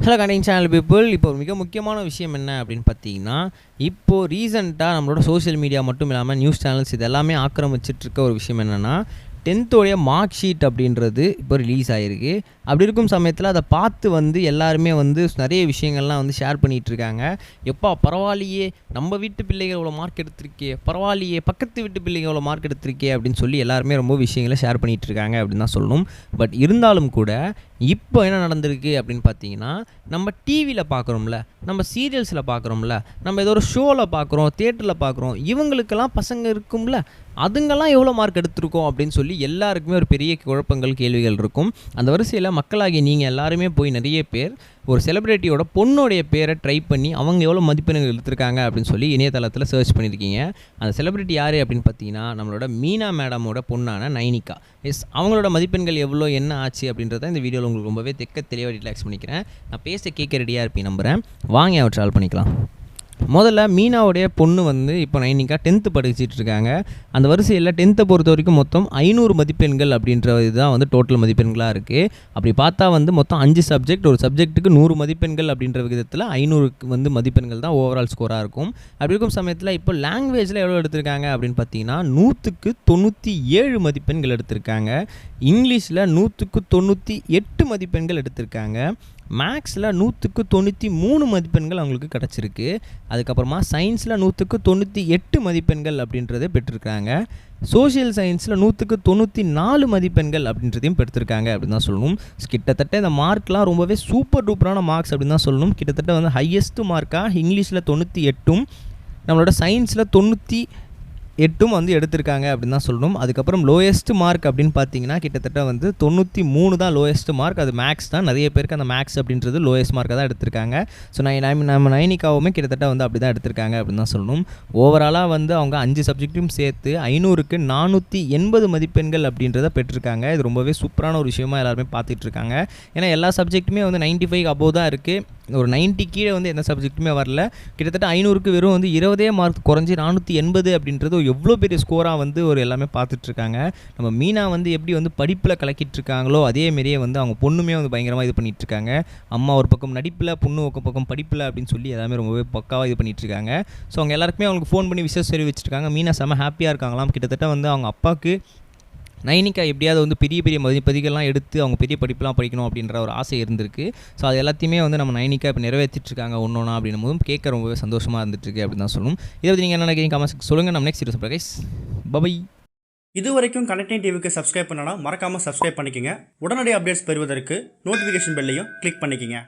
Hello கண்டிங் channel people இப்போ ஒரு மிக முக்கியமான விஷயம் என்ன அப்படின்னு பார்த்தீங்கன்னா இப்போது ரீசெண்டாக நம்மளோட சோஷியல் மீடியா மட்டும் இல்லாமல் நியூஸ் சேனல்ஸ் இது எல்லாமே ஆக்கிரமிச்சிட்டு இருக்க ஒரு விஷயம் என்னென்னா டென்த்தோடைய மார்க் ஷீட் அப்படின்றது இப்போ ரிலீஸ் ஆகிருக்கு அப்படி இருக்கும் சமயத்தில் அதை பார்த்து வந்து எல்லாருமே வந்து நிறைய விஷயங்கள்லாம் வந்து ஷேர் பண்ணிகிட்டு இருக்காங்க எப்பா பரவாயில்லையே நம்ம வீட்டு பிள்ளைகள் இவ்வளோ மார்க் எடுத்திருக்கே பரவாயில்லையே பக்கத்து வீட்டு பிள்ளைங்க இவ்வளோ மார்க் எடுத்திருக்கே அப்படின்னு சொல்லி எல்லாருமே ரொம்ப விஷயங்களை ஷேர் பண்ணிகிட்டு இருக்காங்க அப்படின்னு தான் சொல்லணும். பட் இருந்தாலும் கூட இப்போ என்ன நடந்திருக்கு அப்படின்னு பார்த்தீங்கன்னா நம்ம டிவியில் பார்க்குறோம்ல நம்ம சீரியல்ஸில் பார்க்குறோம்ல நம்ம ஏதோ ஒரு ஷோவில் பார்க்குறோம் தேட்டரில் பார்க்குறோம் இவங்களுக்கெல்லாம் பசங்க இருக்கும்ல அதுங்கெல்லாம் எவ்வளோ மார்க் எடுத்திருக்கோம் அப்படின்னு சொல்லி எல்லாருக்குமே ஒரு பெரிய குழப்பங்கள் கேள்விகள் இருக்கும். அந்த வரிசையில் மக்களாகி நீங்கள் எல்லாருமே போய் நிறைய பேர் ஒரு செலிப்ரிட்டியோட பொண்ணுடைய பேரை ட்ரை பண்ணி அவங்க எவ்வளோ மதிப்பெண்கள் எடுத்திருக்காங்க அப்படின்னு சொல்லி இணையதளத்தில் சர்ச் பண்ணியிருக்கீங்க. அந்த செலிப்ரிட்டி யார் அப்படின்னு பார்த்தீங்கன்னா நம்மளோட மீனா மேடமோட பொண்ணான நைனிகா. எஸ் அவங்களோட மதிப்பெண்கள் எவ்வளோ என்ன ஆச்சு அப்படின்றத இந்த வீடியோவில் உங்களுக்கு ரொம்பவே தெக்க தெளிவாக ரிலாக்ஸ் பண்ணிக்கிறேன். நான் பேச கேட்க ரெடியாக இருப்பேன் நம்புகிறேன் வாங்க அவர் ட்ரால் பண்ணிக்கலாம். முதல்ல மீனாவுடைய பொண்ணு வந்து இப்போ நைனிக்கா டென்த்து படிச்சுட்டு இருக்காங்க. அந்த வரிசையில் டென்த்தை பொறுத்த வரைக்கும் மொத்தம் ஐநூறு மதிப்பெண்கள் அப்படின்ற இதுதான் வந்து டோட்டல் மதிப்பெண்களாக இருக்குது அப்படி பார்த்தா வந்து மொத்தம் அஞ்சு சப்ஜெக்ட் ஒரு சப்ஜெக்ட்டுக்கு நூறு மதிப்பெண்கள் அப்படின்ற விதத்தில் ஐநூறுக்கு வந்து மதிப்பெண்கள் தான் ஓவரால் ஸ்கோராக இருக்கும். அப்படி இருக்கும் சமயத்தில் இப்போ லாங்குவேஜில் எவ்வளோ எடுத்திருக்காங்க அப்படின்னு பார்த்தீங்கன்னா நூற்றுக்கு தொண்ணூற்றி ஏழு மதிப்பெண்கள் எடுத்திருக்காங்க. இங்கிலீஷில் நூற்றுக்கு தொண்ணூற்றி எட்டு மதிப்பெண்கள் எடுத்திருக்காங்க. மேக்ஸில் நூற்றுக்கு தொண்ணூற்றி மூணு மதிப்பெண்கள் அவங்களுக்கு கிடச்சிருக்கு. அதுக்கப்புறமா சயின்ஸில் நூற்றுக்கு தொண்ணூற்றி எட்டு மதிப்பெண்கள் அப்படின்றத பெற்றிருக்காங்க சோஷியல் சயின்ஸில் நூற்றுக்கு தொண்ணூற்றி நாலு மதிப்பெண்கள் அப்படின்றதையும் பெற்றிருக்காங்க அப்படின்னு தான் சொல்லணும். கிட்டத்தட்ட இந்த மார்க்லாம் ரொம்பவே சூப்பர் டூப்பரான மார்க்ஸ் அப்படின்னு தான் சொல்லணும். கிட்டத்தட்ட வந்து ஹையஸ்ட்டு மார்க்காக இங்கிலீஷில் தொண்ணூற்றி எட்டும் நம்மளோட சயின்ஸில் தொண்ணூற்றி எட்டும் வந்து எடுத்திருக்காங்க அப்படின்னு தான் சொல்லணும். அதுக்கப்புறம் லோயஸ்ட் மார்க் அப்படின்னு பார்த்தீங்கன்னா கிட்டத்தட்ட வந்து தொண்ணூற்றி மூணு தான் லோயஸ்ட் மார்க் அது மேக்ஸ் தான். நிறைய பேருக்கு அந்த மேக்ஸ் அப்படின்றது லோயஸ்ட் மார்க்காக தான் எடுத்திருக்காங்க. ஸோ நான் நம்ம நைனிகாவுமே கிட்டத்தட்ட வந்து அப்படி தான் எடுத்திருக்காங்க அப்படின்னு தான் சொல்லணும். ஓவராலாக வந்து அவங்க அஞ்சு சப்ஜெக்ட்டையும் சேர்த்து ஐநூறுக்கு நானூற்றி எண்பது மதிப்பெண்கள் அப்படின்றத பெற்றிருக்காங்க. இது ரொம்பவே சூப்பரான ஒரு விஷயமா எல்லாருமே பார்த்துட்டு இருக்காங்க. ஏன்னா எல்லா சப்ஜெக்ட்டுமே வந்து நைன்ட்டி ஃபைவ் அபோவ் தான் இருக்குது ஒரு நைன்ட்டி கீழே வந்து எந்த சப்ஜெக்ட்டுமே வரல. கிட்டத்தட்ட ஐநூறுக்கு வெறும் வந்து இருபதே மார்க் குறைஞ்சி நானூற்றி எண்பது அப்படின்றது எவ்வளோ பெரிய ஸ்கோராக வந்து ஒரு எல்லாமே பார்த்துட்ருக்காங்க. நம்ம மீனா வந்து எப்படி வந்து படிப்பில் கலக்கிட்டு இருக்காங்களோ அதே வந்து அவங்க பொண்ணுமே வந்து பயங்கரமாக இது பண்ணிகிட்ருக்காங்க இருக்காங்க அம்மா ஒரு பக்கம் நடிப்பில் பொண்ணு ஒரு பக்கம் படிப்பில் அப்படின்னு சொல்லி எல்லாமே ரொம்பவே பக்காவாக இது பண்ணிகிட்ருக்காங்க இருக்காங்க ஸோ அவங்க எல்லாருக்குமே அவங்களுக்கு ஃபோன் பண்ணி விசேஷம் தெரிவிச்சிருக்காங்க மீனா செம்ம ஹாப்பியாக இருக்காங்களாம். கிட்டத்தட்ட வந்து அவங்க அப்பாவுக்கு நைனிக்கா எப்படியாவது வந்து பெரிய பெரிய மதிப்பதிகள்லாம் எடுத்து அவங்க பெரிய படிப்புலாம் படிக்கணும் அப்படின்ற ஒரு ஆசை இருந்திருக்கு. ஸோ அது எல்லாத்தையுமே வந்து நம்ம நைனிக்கா இப்போ நிறைவேற்றிட்டுருக்காங்க இருக்காங்க ஒன்றா அப்படின்னும் போதும் கேட்க ரொம்பவே சந்தோஷமாக இருந்துட்டுருக்கு அப்படின்னு தான் சொல்லணும். இதை பற்றி நீங்கள் என்ன நினைக்கிறீங்க? கமெண்ட்ஸ் சொல்லுங்கள் நம்ம நெக்ஸ்ட் வீடியோ கைஸ் பபை இது வரைக்கும் கனெக்டிங் டிவிக்கு சப்ஸ்கிரைப் பண்ணனா மறக்காமல் சப்ஸ்கிரைப் பண்ணிக்கங்க. உடனடி அப்டேட்ஸ் பெறுவதற்கு நோட்டிஃபிகேஷன் பெல்லையும் கிளிக் பண்ணிக்கங்க.